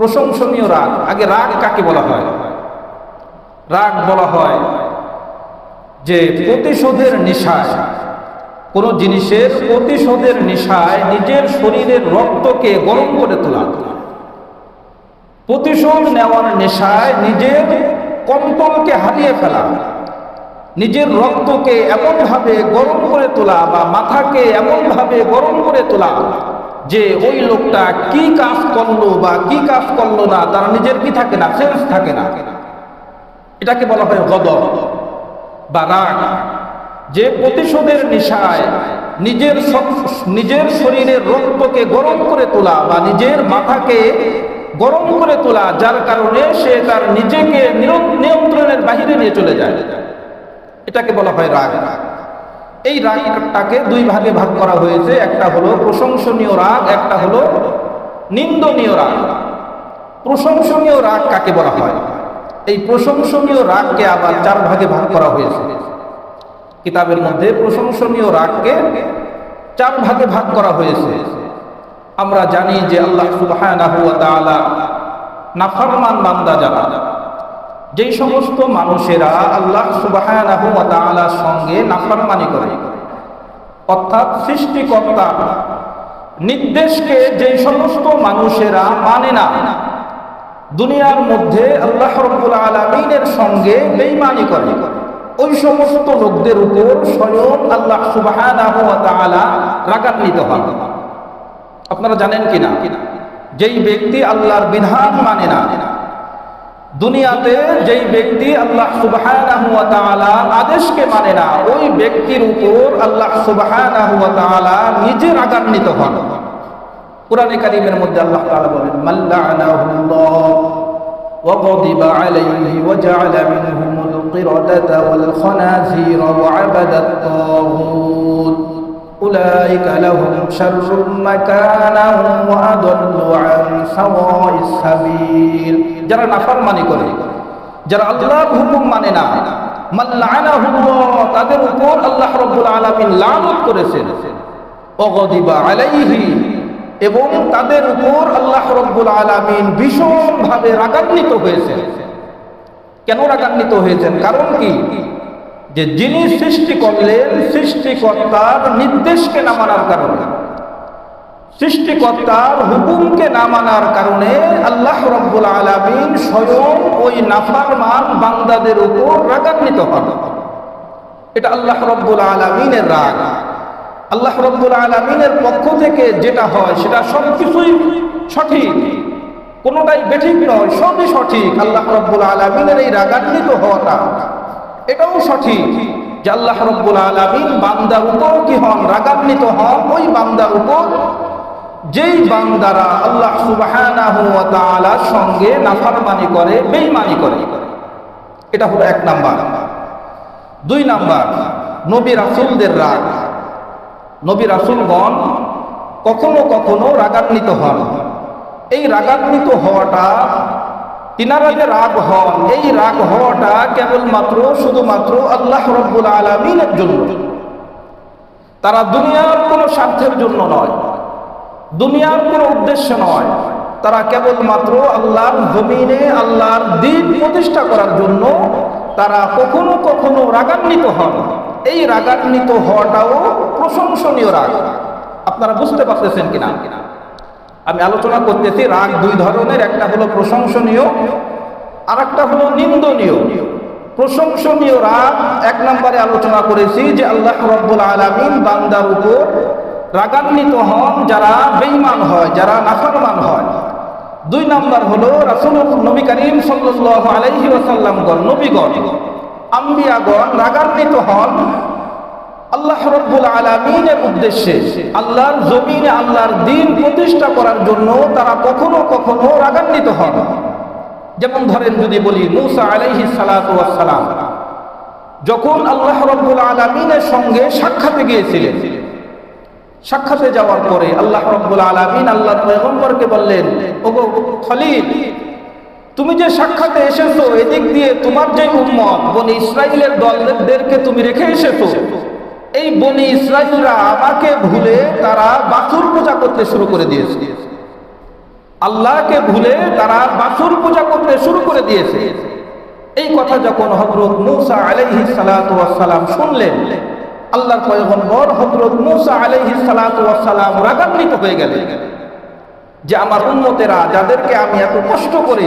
প্রশংসনীয় রাগ। আগে রাগ কাকে বলা হয়? রাগ বলা হয় যে প্রতিশোধের নেশায়। কোন জিনিসের প্রতিশোধের নেশায় নিজের শরীরের রক্তকে গরম করে তোলা। প্রতিশোধ নেওয়ার নেশায় নিজের কন্ট্রোলকে হারিয়ে ফেলা। নিজের রক্তকে এমনভাবে গরম করে তোলা বা মাথাকে এমনভাবে গরম করে তোলা। যে ওই লোকটা কি কাজ করল বা কি কাজ করল না, তার নিজের কি থাকে না, সেন্স থাকে না। এটাকে বলা হয় গদব বা রাগ। যে প্রতিশোধের নেশায় নিজের নিজের শরীরের রক্তকে গরম করে তোলা বা নিজের মাথাকে গরম করে তোলা, যার কারণে সে তার নিজেকে নিয়ন্ত্রণের বাহিরে নিয়ে চলে যায়। এটাকে বলা হয় রাগ রাগ। এই রাগটাকে দুই ভাগে ভাগ করা হয়েছে। একটা হলো প্রশংসনীয় রাগ, একটা হলো নিন্দনীয় রাগ। প্রশংসনীয় রাগ কাকে বলা হয়? এই প্রশংসনীয় রাগকে আবার চার ভাগে ভাগ করা হয়েছে। কিতাবের মধ্যে প্রশংসনীয় রাগকে চার ভাগে ভাগ করা হয়েছে। আমরা জানি যে আল্লাহ তাআলা নাফরমান বান্দা যারা। যেই সমস্ত মানুষেরা আল্লাহ তাআলার সঙ্গে নাফরমানি করে, অর্থাৎ সৃষ্টিকর্তা, নির্দেশকে যেই সমস্ত মানুষেরা মানে না, দুনিয়ার মধ্যে আল্লাহ রব্বুল আলমিনের সঙ্গে বেইমানি করে, ওই সমস্ত লোকদের উপর স্বয়ং আল্লাহ তাআলা রাগান্বিত হন আপনারা জানেন কিনা? যেই ব্যক্তি আল্লাহর বিধান মানে না দুনিয়াতে যেই ব্যক্তি আল্লাহ সুবহানাহু ওয়া তাআলার আদেশকে মানে না ওই ব্যক্তির উপর আল্লাহ সুবহানাহু ওয়া তাআলা নিজে রাগান্বিত হন কোরআনে কারীমের মধ্যে আল্লাহ তাআলা বলেন মাল্লানাহুল্লাহ وغضب عليه وجعل منهم القردة والخنازير وعبد الطاغوت أولئك لهم شر مكانا وأضلوا عن سواء السبيل যারা নাফরমানি করে, যারা আল্লাহর হুকুম মানে না তাদের উপর আল্লাহ রাব্বুল আলামিন লানত করেছেন। অগদিবা আলাইহি, এবং তাদের উপর আল্লাহ রব্বুল আলামিন ভীষণভাবে রাগান্বিত হয়েছেন। কেন রাগান্বিত হয়েছেন? কারণ কি? যে যিনি সৃষ্টি করলেন, সৃষ্টিকর্তার নির্দেশকে না মানার কারণে। সৃষ্টিকর্তার হুকুমকে না মানার কারণে আল্লাহ রব্বুল আলামিন স্বয়ং ওই নাফারমান বান্দাদের উপর রাগান্বিত হন। এটা আল্লাহ রব্বুল আলামিনের রাগ। আল্লাহ রব্বুল আলমিনের পক্ষ থেকে যেটা হয়, সেটা সব কিছুই সঠিক। কোনোটাই বেঠিক নয়, সবই সঠিক। আল্লাহ রব্বুল আলমিনের এই রাগান্বিত হওয়াটা এটাও সঠিক যে আল্লাহ রব্বুল আলমিন বান্দার উপর কি হন? রাগান্বিত হন ওই বান্দার উপর যেই বান্দারা আল্লাহ তাআলার সঙ্গে নাফরমানি করে, বেঈমানি করে। এটা হলো এক নাম্বার। দুই নাম্বার, নবী রাসুলদের রাগ। নবী রাসুলগণ কখনো কখনো রাগান্বিত হন। এই রাগান্বিত হওয়াটা, তিনারা যে রাগ হন, এই রাগ হওয়াটা কেবলমাত্র, শুধুমাত্র আল্লাহ রব্বুল আলমিনের জন্য। তারা দুনিয়ার কোনো স্বার্থের জন্য নয়। দুনিয়ার কোনো উদ্দেশ্য নয়। তারা কেবলমাত্র আল্লাহর জমিনে আল্লাহর দিন প্রতিষ্ঠা করার জন্য তারা কখনো কখনো রাগান্বিত হন। এই রাগান্বিত হওয়াটাও প্রশংসনীয় রাগ। আপনারা বুঝতে পারতেছেন কিনা? আমি আলোচনা করতেছি রাগ দুই ধরনের, একটা হলো প্রশংসনীয় আর একটা হলো নিন্দনীয়। প্রশংসনীয় রাগ, এক নম্বরে আলোচনা করেছি যে আল্লাহ রব্বুল আলমিন বান্দার উপর রাগান্বিত হন, যারা বেঈমান হয়, যারা নাফরমান হয়। দুই নাম্বার হলো রাসুল নবী করিম আলাইহি ওয়াসাল্লামগণ নবীগণ, আম্বিয়াগণ রাগান্বিত হন। আল্লাহ রব্বুল আলমিনের উদ্দেশ্যে আল্লাহর জমিনে আল্লাহর দিন প্রতিষ্ঠা করার জন্য তারা কখনো কখনো রাগান্বিত হন। যেমন ধরেন যদি বলি, মুসা আলাইহি সালাম যখন আল্লাহ রব্বুল আলমিনের সঙ্গে সাক্ষাতে গিয়েছিলেন সাক্ষাতে যাওয়ার পরে আল্লাহ রব্বুল আলমিন আল্লাহ পয়গম্বরকে বললেন, ওগো খলিল, তুমি যে সাক্ষাতে এসেছ এদিক দিয়ে তোমার যে উম্মত, বনি ইসরায়েলের দলদেরকে তুমি রেখে এসেছ, এই বনি ইসরায়েলরা আমাকে ভুলে তারা বাছুর পূজা করতে শুরু করে দিয়েছে। আল্লাহকে ভুলে তারা বাসুর পূজা করতে শুরু করে দিয়েছে। এই কথা যখন হজরত মুসা আলাইহি সালাম শুনলেন আল্লাহর পয়গম্বর হজরত মুসা আলাইহি সালাম রাগান্বিত হয়ে গেলেন যে আমার উন্নতেরা যাদেরকে আমি এত কষ্ট করে,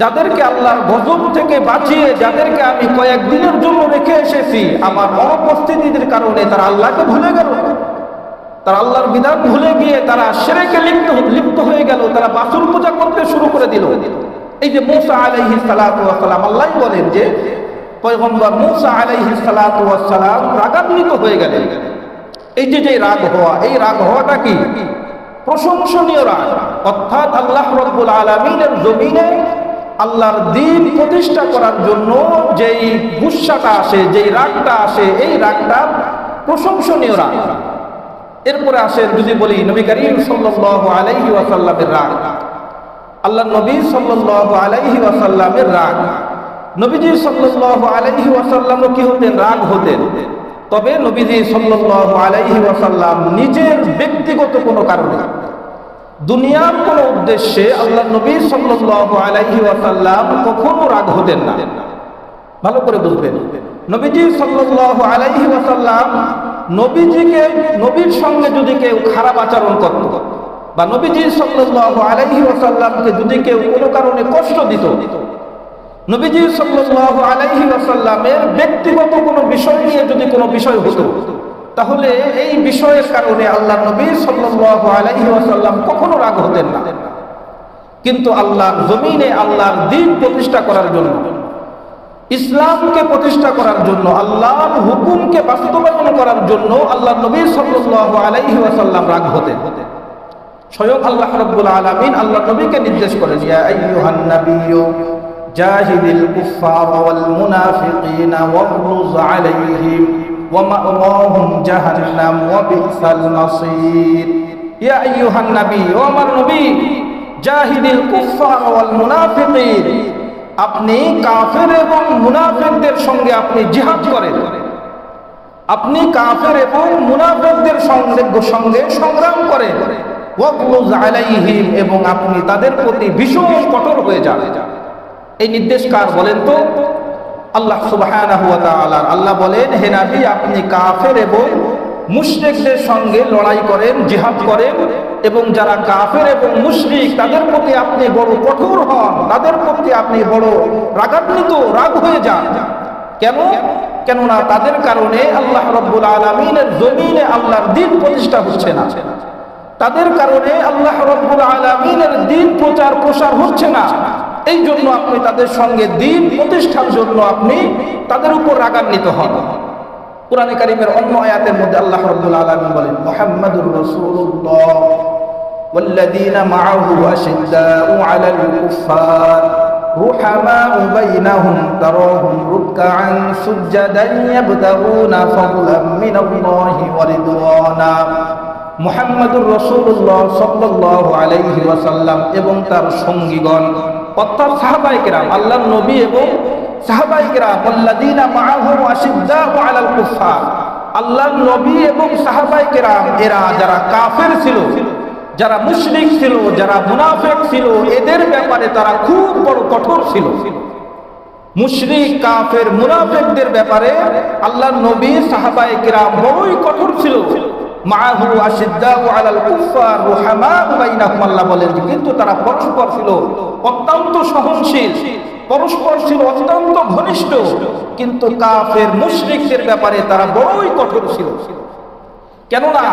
যাদেরকে আল্লাহর গজব থেকে বাঁচিয়ে, যাদেরকে আমি কয়েকদিনের জন্য রেখে এসেছি, আমার অনুপস্থিতির কারণে তারা আল্লাহকে ভুলে গেল। তারা আল্লাহর বিধান ভুলে গিয়ে তারা সেরেকে লিপ্ত লিপ্ত হয়ে গেল, তারা বাসুর পূজা করতে শুরু করে দিল। এই যে মুসা আলাইহি সালাম আল্লাহ বলেন যে পয়গম্বর মুসা আলাইহি সালাম রাগান্বিত হয়ে গেলেন। এই যে যে রাগ হওয়া, এই রাগ হওয়াটা কি? প্রশংসনীয় রাগ। অর্থাৎ আল্লাহ রব্বুল আলমিনের জমিনে আল্লাহর দিন প্রতিষ্ঠা করার জন্য যেই গুসাটা আসে, যেই রাগটা আসে, এই রাগটা প্রশংসনীয় রাগ। এরপরে আসেন যদি বলি নবী করিম সাল্লাল্লাহু আলাইহি ওয়াসাল্লামের রাগ। আল্লাহ নবী সাল্লাল্লাহু আলাইহি ওয়াসাল্লামের রাগ। নবীজি সাল্লাল্লাহু আলাইহি ওয়াসাল্লামও কি হতেন? রাগ হতেন। তবে নবীজি সাল্লাল্লাহু আলাইহি ওয়াসাল্লাম নিজের ব্যক্তিগত কোনো কারণে দুনিয়ার কোনো উদ্দেশ্যে আল্লাহ নবী সাল্লাল্লাহু আলাইহি ওয়াসাল্লাম কখনো রাগ হতেন না। ভালো করে বুঝবেন। নবীজি সাল্লাল্লাহু আলাইহি ওয়াসাল্লাম নবীজিকে, নবীর সঙ্গে যদি কেউ খারাপ আচরণ করত বা নবীজি সাল্লাল্লাহু আলাইহি ওয়াসাল্লামকে যদি কেউ কোনো কারণে কষ্ট দিত নবীজি সাল্লাল্লাহু আলাইহি ওয়াসাল্লামের ব্যক্তিগত কোনো বিষয় নিয়ে যদি কোনো বিষয় হতো, তাহলে এই বিষয়ের কারণে আল্লাহ নবী সাল্লাল্লাহু আলাইহি ওয়াসাল্লাম কখনো রাগ হতেন না। কিন্তু আল্লাহর জমিনে আল্লাহর দিন প্রতিষ্ঠা করার জন্য, ইসলামকে প্রতিষ্ঠা করার জন্য, আল্লাহর হুকুমকে বাস্তবায়ন করার জন্য আল্লাহ নবী সাল্লাল্লাহু আলাইহি ওয়াসাল্লাম রাগ হতেন। স্বয়ং আল্লাহ রাব্বুল আলামিন আল্লাহ নবীকে নির্দেশ করেন আলাইহিম ওয়া মাওয়াহুম জাহান্নাম ওয়া বিসাল মাসীর। ইয়া আইয়ুহান নাবী, ও আমার নবী, জাহিদিল কুফফার ওয়াল মুনাফিকিন, আপনি কাফের এবং মুনাফিকদের সঙ্গে আপনি জিহাদ করেন। আপনি কাফের এবং মুনাফিকদের সঙ্গে সংগ্রাম করেন। এবং আপনি তাদের প্রতি ভীষণ কঠোর হয়ে যান। এই নির্দেশ কার বলেন তো, আল্লাহ তাআলা আল্লাহ বলেন, হে নবী, আপনি কাফের এবং মুশরিকদের সঙ্গে লড়াই করেন, জিহাদ করেন এবং যারা কাফের এবং মুশরিক, তাদের প্রতি আপনি বড় কঠোর হন, তাদের প্রতি আপনি বড় রাগান্বিত, রাগ হয়ে যান। কেন? কেননা তাদের কারণে আল্লাহ রব্বুল আলমিনের জমিনে আল্লাহর দিন প্রতিষ্ঠা হচ্ছে না। তাদের কারণে আল্লাহ রব্বুল আলমিনের দিন প্রচার প্রসার হচ্ছে না। এই জন্য আপনি তাদের সঙ্গে দিন প্রতিষ্ঠার জন্য আপনি তাদের উপর রাগান্বিত হন কোরআনে কারিমের অন্য আয়াতের মধ্যে আল্লাহ রাব্বুল আলামিন বলেন মুহাম্মাদুর রাসূলুল্লাহ والذين معه أشداء على الكفار رحماء بينهم تراهم ركعا سجدا يبتغون فضلا من الله ورضوانا মুহাম্মাদুর রাসূলুল্লাহ সাল্লাল্লাহু আলাইহি ওয়াসাল্লাম এবং তার সঙ্গীগণ অর্থাৎ সাহাবায়ে কেরাম, আল্লাহর নবী এবং সাহাবায়ে কেরাম, আল্লাযীনা মাআহু আশিদ্দাউ আলাল কুফার আল্লাহর নবী এবং সাহাবায়ে কেরাম, এরা যারা কাফের ছিল, যারা মুশরিক ছিল, যারা মুনাফিক ছিল, এদের ব্যাপারে তারা খুব বড় কঠোর ছিল। মুশরিক, কাফের, মুনাফিকদের ব্যাপারে আল্লাহর নবী সাহাবায়ে কেরাম বড়ই কঠোর ছিল। মাহু আশিদ্দাউ আলাল বলেন কিন্তু তারা পরস্পর ছিল অত্যন্ত সহনশীল, পরস্পর ছিল অত্যন্ত ঘনিষ্ঠ, কিন্তু কাফের মুশরিকদের ব্যাপারে তারা বড়ই কঠোর ছিল। কেননা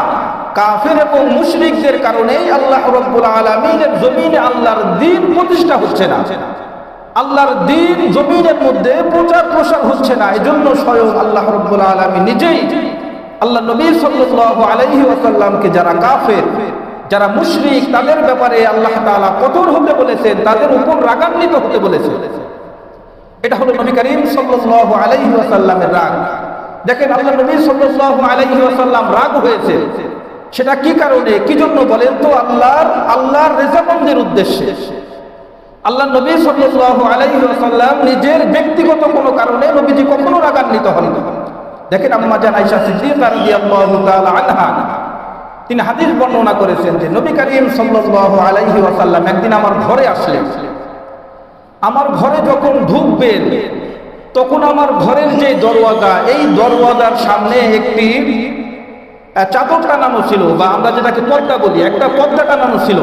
কাফের এবং মুশরিকদের কারণেই আল্লাহ রব্বুল আলমিনের জমিনে আল্লাহর দিন প্রতিষ্ঠা হচ্ছে না। আল্লাহর দিন জমিনের মধ্যে প্রচার প্রসার হচ্ছে না, এজন্য স্বয়ং আল্লাহ রব্বুল আলমী নিজেই আল্লাহ নবী সাল্লাল্লাহু আলাইহি ওয়াসাল্লামকে যারা কাফের, যারা মুশরিক, তাদের ব্যাপারে আল্লাহ তাআলা কঠোর হতে বলেছেন, তাদের উপর রাগান্বিত হতে বলেছেন। এটা হলো নবী করিম সাল্লাল্লাহু আলাইহি ওয়াসাল্লামের রাগ। দেখেন আল্লাহ নবী আলাইহি ওয়াসাল্লাম রাগ হয়েছে। সেটা কি কারণে? কি জন্য বলেন তো? আল্লাহর আল্লাহর রেজামন্দের উদ্দেশ্যে। আল্লাহ নবী সাল্লাল্লাহু আলাইহি ওয়াসাল্লাম নিজের ব্যক্তিগত কোনো কারণে নবীজি কখনো রাগান্বিত হন না দেখেন আম্মা জান আয়েশা সিদ্দিকা রাদিয়াল্লাহু তাআলা আনহা, তিনি হাদিস বর্ণনা করেছেন যে নবী করিম সাল্লাল্লাহু আলাইহি ওয়াসাল্লাম একদিন আমার ঘরে আসলেন। আমার ঘরে যখন ঢুকবেন, তখন আমার ঘরের যে দরওয়াজা, এই দরওয়াজার সামনে একটি চাদর টানানো ছিল বা আমরা যেটাকে পর্দা বলি, একটা পর্দা টানানো ছিল।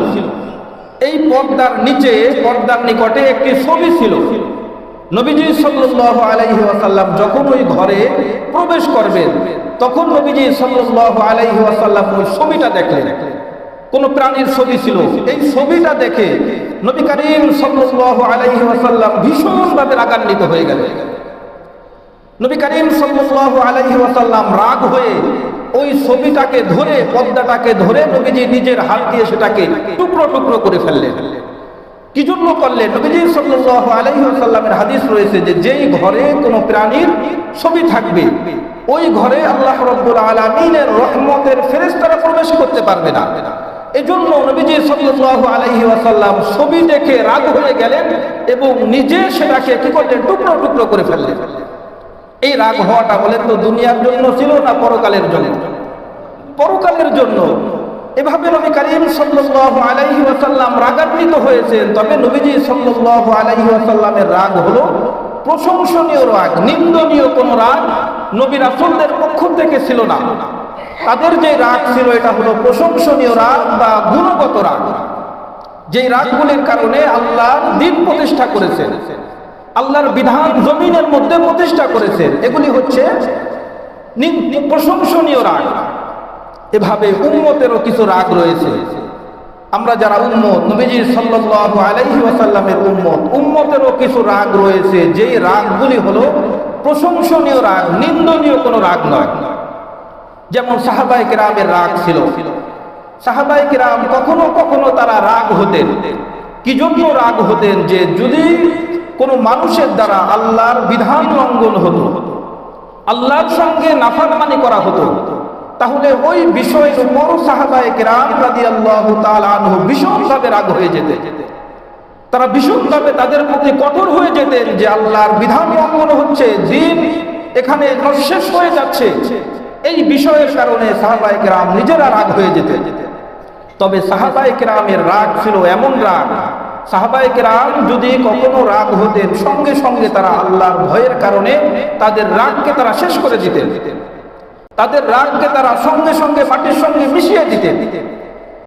এই পর্দার নিচে, পর্দার নিকটে একটি ছবি ছিল। নবীজি সাল্লাল্লাহু আলাইহি ওয়াসাল্লাম যখন ওই ঘরে প্রবেশ করবেন, তখন নবীজি সাল্লাল্লাহু আলাইহি ওয়াসাল্লাম ওই ছবিটা দেখলেন। কোন প্রাণীর ছবি ছিল। এই ছবিটা দেখে নবী করিম সাল্লাল্লাহু আলাইহি ওয়াসাল্লাম ভীষণভাবে রাগান্বিত হয়ে গেলেন। নবী করিম সাল্লাল্লাহু আলাইহি ওয়াসাল্লাম রাগ হয়ে ওই ছবিটাকে ধরে, পর্দাটাকে ধরে নবীজি নিজের হাত দিয়ে সেটাকে টুকরো টুকরো করে ফেললেন। কি জন্য করলেন নবীজি সাল্লাল্লাহু আলাইহি ওয়াসাল্লামের হাদিস রয়েছে যে যেই ঘরে কোনো প্রাণীর ছবি থাকবে, ওই ঘরে আল্লাহ রাব্বুল আলামিনের রহমতের ফেরেশতারা প্রবেশ করতে পারবে না। এজন্য নবীজি সাল্লাল্লাহু আলাইহি ওয়াসাল্লাম ছবি দেখে রাগ হয়ে গেলেন এবং নিজে সেটাকে কি করলেন? টুকরো টুকরো করে ফেললেন। এই রাগ হওয়াটা বলেন তো দুনিয়ার জন্য ছিল না পরকালের জন্য? পরকালের জন্য। এভাবে নবী করিম সাল্লাল্লাহু আলাইহি ওয়াসাল্লাম রাগান্বিত হয়েছেন। তবে নবীজি সাল্লাল্লাহু আলাইহি ওয়াসাল্লামের রাগ হলো প্রশংসনীয় রাগ, নিন্দনীয় কোন রাগ নবী রাসূলদের পক্ষ থেকে ছিল না। তাদের যে রাগ ছিল, এটা হলো প্রশংসনীয় রাগ বা গুণগত রাগ। যেই রাগগুলির কারণে আল্লাহ দিন প্রতিষ্ঠা করেছেন, আল্লাহর বিধান জমিনের মধ্যে প্রতিষ্ঠা করেছেন, এগুলি হচ্ছে প্রশংসনীয় রাগ। এভাবে উম্মতেরও কিছু রাগ রয়েছে। আমরা যারা উম্মত, নবীজি সাল্লাল্লাহু আলাইহি ওয়াসাল্লামের উম্মত, উম্মতেরও কিছু রাগ রয়েছে। যেই রাগগুলি হলো প্রশংসনীয় রাগ, নিন্দনীয় কোনো রাগ নয়। যেমন সাহাবাই কেরামের রাগ ছিল। সাহাবাই কেরাম কখনো কখনো তারা রাগ হতেন। কি জন্য রাগ হতেন? যে যদি কোনো মানুষের দ্বারা আল্লাহর বিধান লঙ্ঘন হতো, আল্লাহর সঙ্গে নাফারমানি করা হতো হতো তাহলে ওই বিষয়ের উপর ভীষণভাবে রাগ হয়ে যেতে তারা ভীষণভাবে তাদের প্রতি কঠোর হয়ে যেতেন যে আল্লাহর বিধান লঙ্ঘন হচ্ছে দিন এখানে শেষ হয়ে যাচ্ছে। এই বিষয়ের কারণে সাহাবায়ে কেরাম নিজেরা রাগ হয়ে যেতেন। তবে সাহাবায়ে কেরামের রাগ ছিল এমন রাগ, সাহাবায়ে কেরাম যদি কখনো রাগ হতেন, সঙ্গে সঙ্গে তারা আল্লাহর ভয়ের কারণে তাদের রাগকে তারা শেষ করে দিতেন। তাদের রাগকে তারা সঙ্গে সঙ্গে মাটির সঙ্গে মিশিয়ে দিতেন।